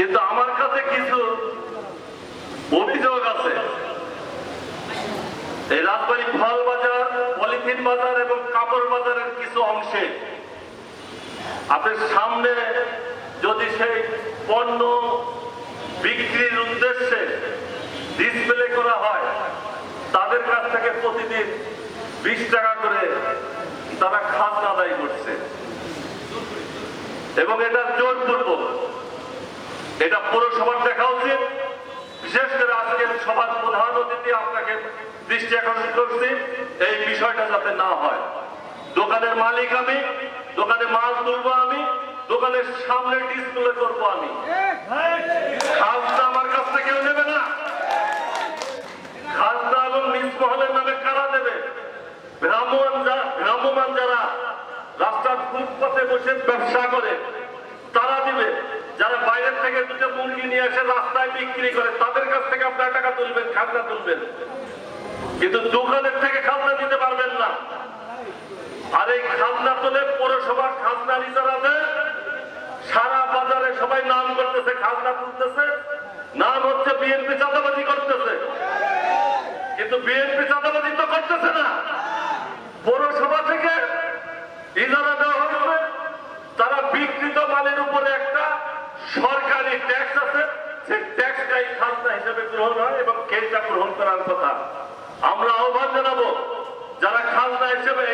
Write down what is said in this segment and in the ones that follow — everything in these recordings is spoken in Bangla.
কিন্তু আমার কাছে কিছু অভিযোগ আছে। এই রাজবাড়ী ফল বাজার, পলিথিন বাজার এবং কাপড় বাজারের কিছু অংশে আপনার সামনে যদি সেই পণ্য বিক্রির উদ্দেশ্যে ডিসপ্লে করা হয়, তাদের কাছ থেকে প্রতিদিন বিশ টাকা করে তারা খাজনা আদায় করছে। এবং এটা জোরপূর্বক এটা পৌরসভার দেখা উচিত। বিশেষ করে আজকের সবার প্রধান অতিথি আপনাকে দৃষ্টি আকর্ষণ করছি, এই বিষয়টা যাতে না হয়। দোকানের মালিক আমি, দোকানে মাল তুলবো আমি, দোকানের সামনে ডিসপ্লে করব আমি। খাজনা আমার কাছ থেকে কেউ নেবে না। খাজনা এবং নিজ মহলের নামে কারা দেবে? ভ্রাম্যমান যারা রাস্তার ফুটপাতে বসে ব্যবসা করে তারা দিবে যারা বাইরের থেকে দুটো মুরগি নিয়ে এসে রাস্তায় বিক্রি করে, তাদের কাছ থেকে আপনার টাকা তুলবেন, খাজনা তুলবেন। কিন্তু দোকানের থেকে খাজনা দিতে পারবেন না। আর এই খাজনা তুলে পৌরসভার খাজনা ইজারা দেয় সারা বাজারে সবাই নাম করতেছে, খাজনা তুলতেছে। নাম হচ্ছে বিএনপি চাঁদাবাজি করতেছে। কিন্তু বিএনপি চাঁদাবাজি তো করতেছে না। পৌরসভা থেকে ইজারা দেওয়া হচ্ছে তারা বিকৃত মালের উপরে একটা সরকারি ট্যাক্স আছে, সেই ট্যাক্সটাই খাজনা হিসেবে গ্রহণ হয় এবং কেন্দ্রা গ্রহণ করার কথা। আমরা আহ্বান জানাব, যারা খাজনা হিসেবে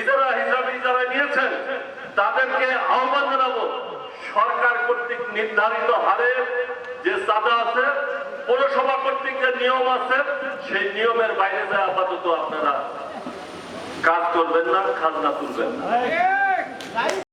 ইজারা হিসাবে ইজারা নিয়েছেন, তাদেরকে আহ্বান জানাব, সরকার কর্তৃক নির্ধারিত হারে যে চাঁদা আছে, পৌরসভা কর্তৃক যে নিয়ম আছে, সেই নিয়মের বাইরে যায় আপাতত আপনারা কাজ করবেন না, খাজনা তুলবেন না।